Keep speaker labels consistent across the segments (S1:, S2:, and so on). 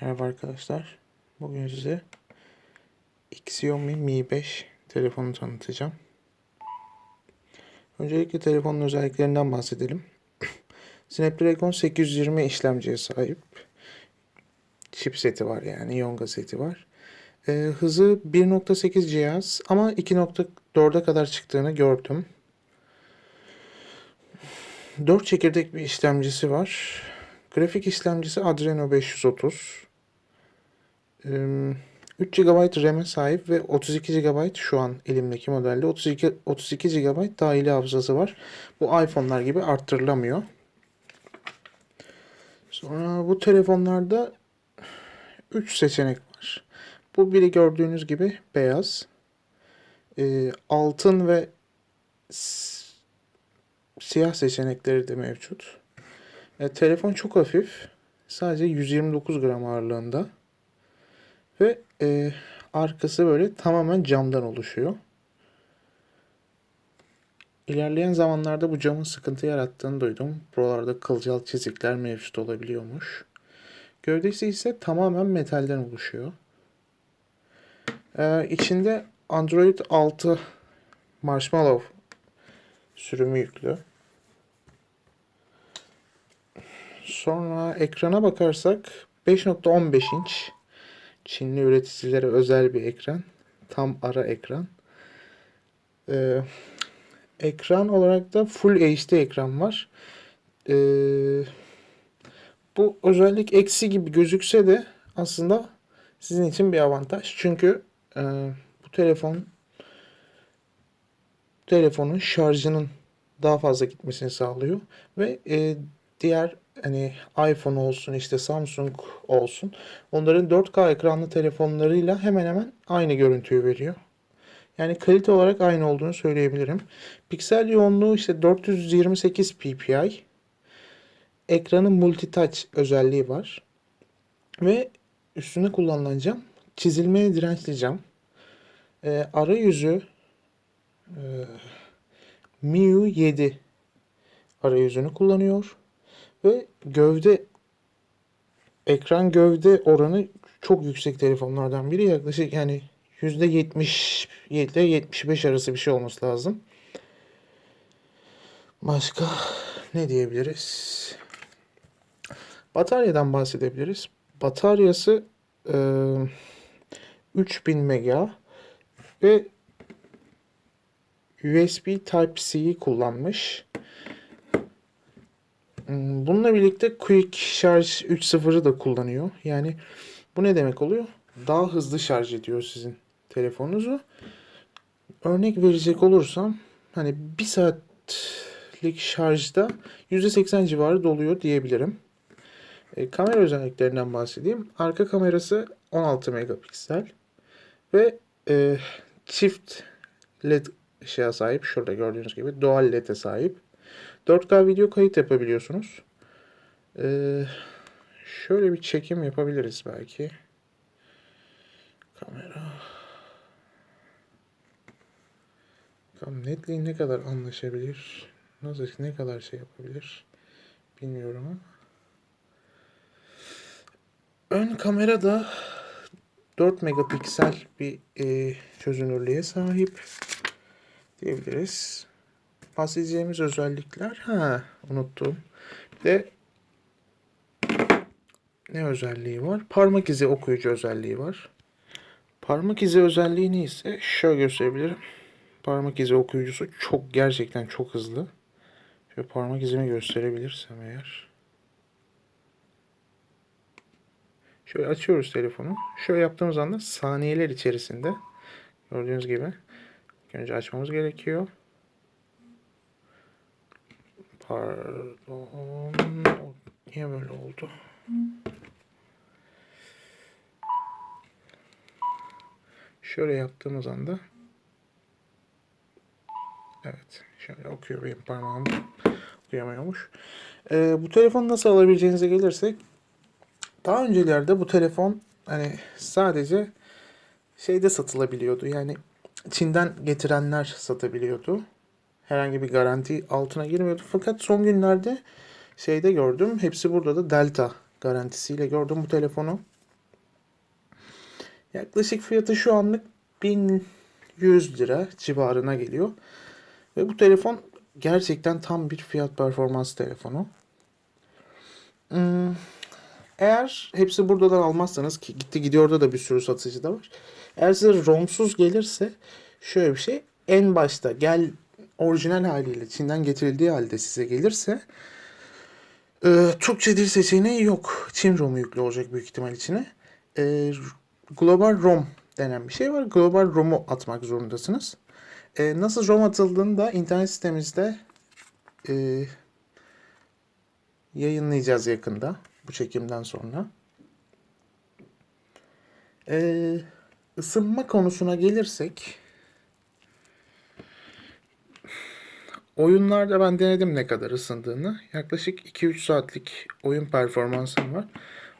S1: Merhaba arkadaşlar. Bugün size Xiaomi Mi 5 telefonu tanıtacağım. Öncelikle telefonun özelliklerinden bahsedelim. Snapdragon 820 işlemciye sahip. Chipseti var yani Yonga seti var. Ee, hızı 1.8 cihaz ama 2.4'e kadar çıktığını gördüm. 4 çekirdek bir işlemcisi var. Grafik işlemcisi Adreno 530. Ee, 3 GB RAM'e sahip ve 32 GB şu an elimdeki modelde 32 32 GB dahili hafızası var. Bu iPhone'lar gibi arttırılamıyor. Sonra bu telefonlarda 3 seçenek var. Bu biri gördüğünüz gibi beyaz. Ee, altın ve siyah seçenekleri de mevcut. E, telefon çok hafif. Sadece 129 gram ağırlığında. Ve e, arkası böyle tamamen camdan oluşuyor. İlerleyen zamanlarda bu camın sıkıntı yarattığını duydum. Buralarda kılcal çizikler mevcut olabiliyormuş. Gövdesi ise tamamen metalden oluşuyor. Ee, içinde Android 6 Marshmallow sürümü yüklü. Sonra ekrana bakarsak 5.15 inç Çinli üreticilere özel bir ekran. Tam ara ekran. Ee, ekran olarak da Full HD ekran var. Ee, bu özellik eksi gibi gözükse de aslında sizin için bir avantaj. Çünkü e, bu telefon telefonun şarjının daha fazla gitmesini sağlıyor ve e, diğer hani iPhone olsun işte Samsung olsun onların 4K ekranlı telefonlarıyla hemen hemen aynı görüntüyü veriyor. Yani kalite olarak aynı olduğunu söyleyebilirim. Piksel yoğunluğu işte 428 ppi. Ekranın multitouch özelliği var. Ve üstüne kullanılan cam çizilmeye dirençli cam. Ee, arayüzü e, MIUI 7 arayüzünü kullanıyor. Ve gövde ekran gövde oranı çok yüksek telefonlardan biri. Yaklaşık yani %70 ile 75 arası bir şey olması lazım. Başka ne diyebiliriz? Bataryadan bahsedebiliriz. Bataryası e, 3000 mega ve USB Type-C'yi kullanmış. Hmm, Bununla birlikte Quick Charge 3.0'ı da kullanıyor. Yani bu ne demek oluyor? Daha hızlı şarj ediyor sizin telefonunuzu. Örnek verecek olursam hani bir saatlik şarjda %80 civarı doluyor diyebilirim. E, kamera özelliklerinden bahsedeyim. Arka kamerası 16 megapiksel ve e, çift led ışığa sahip. Şurada gördüğünüz gibi dual led'e sahip. 4K video kayıt yapabiliyorsunuz. Ee, şöyle bir çekim yapabiliriz belki. Kamera. Bakalım netliği ne kadar anlaşabilir? Nasıl ne kadar şey yapabilir? Bilmiyorum ama. Ön kamera da 4 megapiksel bir e, çözünürlüğe sahip diyebiliriz bahsedeceğimiz özellikler. Ha, unuttum. Bir de ne özelliği var? Parmak izi okuyucu özelliği var. Parmak izi özelliğini ise şöyle gösterebilirim. Parmak izi okuyucusu çok gerçekten çok hızlı. Şöyle parmak izimi gösterebilirsem eğer. Şöyle açıyoruz telefonu. Şöyle yaptığımız anda saniyeler içerisinde gördüğünüz gibi önce açmamız gerekiyor. Pardon. Niye böyle oldu? Şöyle yaptığımız anda Evet. Şöyle okuyor benim parmağım. Okuyamıyormuş. Ee, bu telefonu nasıl alabileceğinize gelirsek daha öncelerde bu telefon hani sadece şeyde satılabiliyordu. Yani Çin'den getirenler satabiliyordu. Herhangi bir garanti altına girmiyordu. Fakat son günlerde şeyde gördüm. Hepsi burada da Delta garantisiyle gördüm bu telefonu. Yaklaşık fiyatı şu anlık 1100 lira civarına geliyor. Ve bu telefon gerçekten tam bir fiyat performans telefonu. Hmm, eğer hepsi buradan almazsanız ki gitti gidiyorda da bir sürü satıcı da var. Eğer size ROM'suz gelirse şöyle bir şey. En başta gel orijinal haliyle Çin'den getirildiği halde size gelirse e, Türkçe dil seçeneği yok. Çin ROM'u yüklü olacak büyük ihtimal içine. E, Global ROM denen bir şey var. Global ROM'u atmak zorundasınız. E, nasıl ROM atıldığını da internet sitemizde e, yayınlayacağız yakında. Bu çekimden sonra. E, ısınma konusuna gelirsek oyunlarda ben denedim ne kadar ısındığını. Yaklaşık 2-3 saatlik oyun performansım var.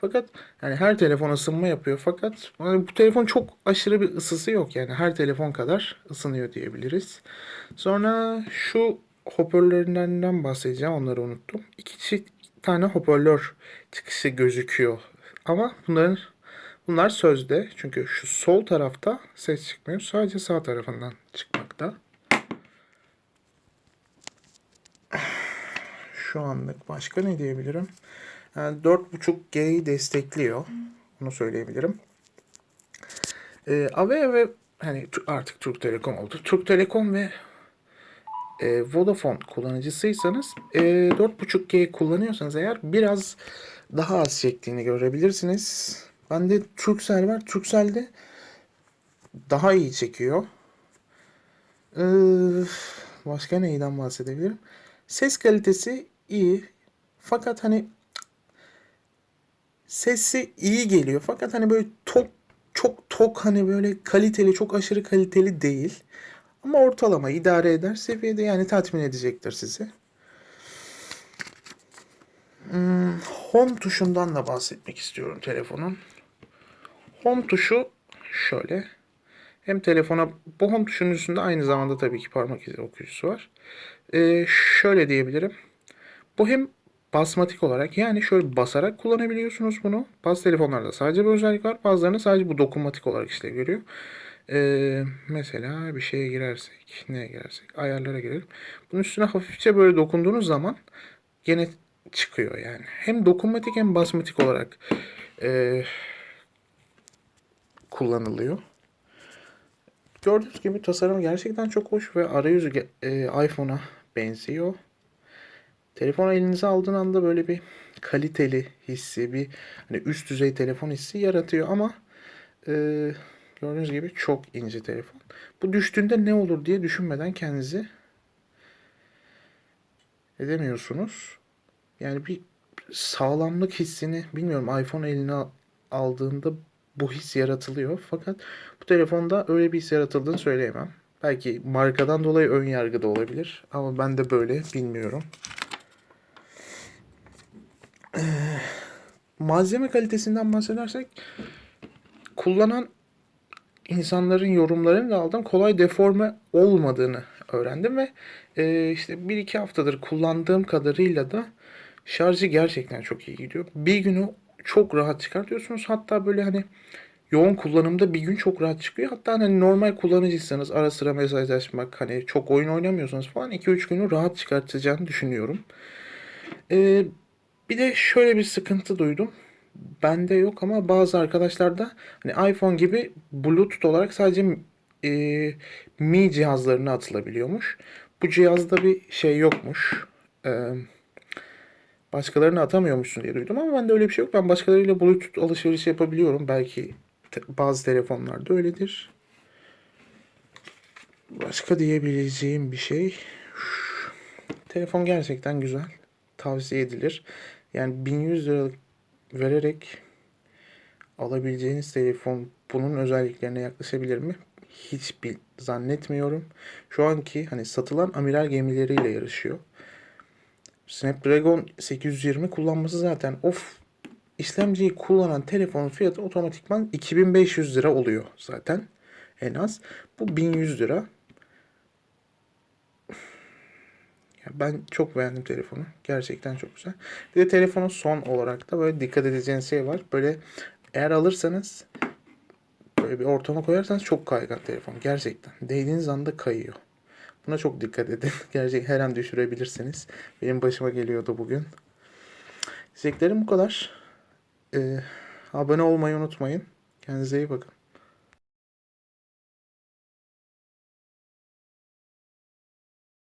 S1: Fakat yani her telefon ısınma yapıyor. Fakat yani bu telefon çok aşırı bir ısısı yok. Yani her telefon kadar ısınıyor diyebiliriz. Sonra şu hoparlörlerinden bahsedeceğim. Onları unuttum. İki tane hoparlör çıkışı gözüküyor. Ama bunların bunlar sözde. Çünkü şu sol tarafta ses çıkmıyor. Sadece sağ tarafından çıkmakta. Şu anlık başka ne diyebilirim? Yani 4.5G'yi destekliyor. Onu söyleyebilirim. Ee, AVE ve hani artık Türk Telekom oldu. Türk Telekom ve e, Vodafone kullanıcısıysanız e, 4.5G kullanıyorsanız eğer biraz daha az çektiğini görebilirsiniz. Bende Turkcell var. Turkcell'de daha iyi çekiyor. Ee, başka neyden bahsedebilirim? Ses kalitesi iyi. Fakat hani sesi iyi geliyor. Fakat hani böyle tok çok tok hani böyle kaliteli çok aşırı kaliteli değil. Ama ortalama idare eder seviyede yani tatmin edecektir sizi. Hmm, home tuşundan da bahsetmek istiyorum telefonun. Home tuşu şöyle. Hem telefona bu home tuşunun üstünde aynı zamanda tabii ki parmak izi okuyucusu var. Ee, şöyle diyebilirim. Bu hem basmatik olarak yani şöyle basarak kullanabiliyorsunuz bunu. Bazı telefonlarda sadece bu özellik var. Bazılarında sadece bu dokunmatik olarak işlev görüyor. Ee, mesela bir şeye girersek, neye girersek, ayarlara girelim. Bunun üstüne hafifçe böyle dokunduğunuz zaman gene çıkıyor yani. Hem dokunmatik hem basmatik olarak e, kullanılıyor. Gördüğünüz gibi tasarım gerçekten çok hoş ve arayüzü e, iPhone'a benziyor. Telefonu elinize aldığın anda böyle bir kaliteli hissi, bir hani üst düzey telefon hissi yaratıyor ama e, gördüğünüz gibi çok ince telefon. Bu düştüğünde ne olur diye düşünmeden kendinizi edemiyorsunuz. Yani bir sağlamlık hissini bilmiyorum iPhone eline al- aldığında bu his yaratılıyor. Fakat bu telefonda öyle bir his yaratıldığını söyleyemem. Belki markadan dolayı ön yargı da olabilir ama ben de böyle bilmiyorum. Malzeme kalitesinden bahsedersek kullanan insanların yorumlarını da aldım. Kolay deforme olmadığını öğrendim ve e, işte bir iki haftadır kullandığım kadarıyla da şarjı gerçekten çok iyi gidiyor. Bir günü çok rahat çıkartıyorsunuz. Hatta böyle hani yoğun kullanımda bir gün çok rahat çıkıyor. Hatta hani normal kullanıcıysanız ara sıra mesajlaşmak hani çok oyun oynamıyorsanız falan 2-3 günü rahat çıkartacağını düşünüyorum. Ee, bir de şöyle bir sıkıntı duydum. Bende yok ama bazı arkadaşlarda hani iPhone gibi Bluetooth olarak sadece e, Mi cihazlarına atılabiliyormuş. Bu cihazda bir şey yokmuş. Ee, başkalarına atamıyormuşsun diye duydum ama bende öyle bir şey yok. Ben başkalarıyla Bluetooth alışveriş yapabiliyorum. Belki te- bazı telefonlarda öyledir. Başka diyebileceğim bir şey. Telefon gerçekten güzel. Tavsiye edilir. Yani 1100 liralık vererek alabileceğiniz telefon bunun özelliklerine yaklaşabilir mi? Hiç bil, zannetmiyorum. Şu anki hani satılan amiral gemileriyle yarışıyor. Snapdragon 820 kullanması zaten of işlemciyi kullanan telefonun fiyatı otomatikman 2500 lira oluyor zaten en az. Bu 1100 lira. Yani ben çok beğendim telefonu. Gerçekten çok güzel. Bir de telefonun son olarak da böyle dikkat edeceğiniz şey var. Böyle eğer alırsanız böyle bir ortama koyarsanız çok kaygan telefon. Gerçekten. Değdiğiniz anda kayıyor. Buna çok dikkat edin. Gerçek her an düşürebilirsiniz. Benim başıma geliyordu bugün. Diyeceklerim bu kadar. Ee, abone olmayı unutmayın. Kendinize iyi bakın.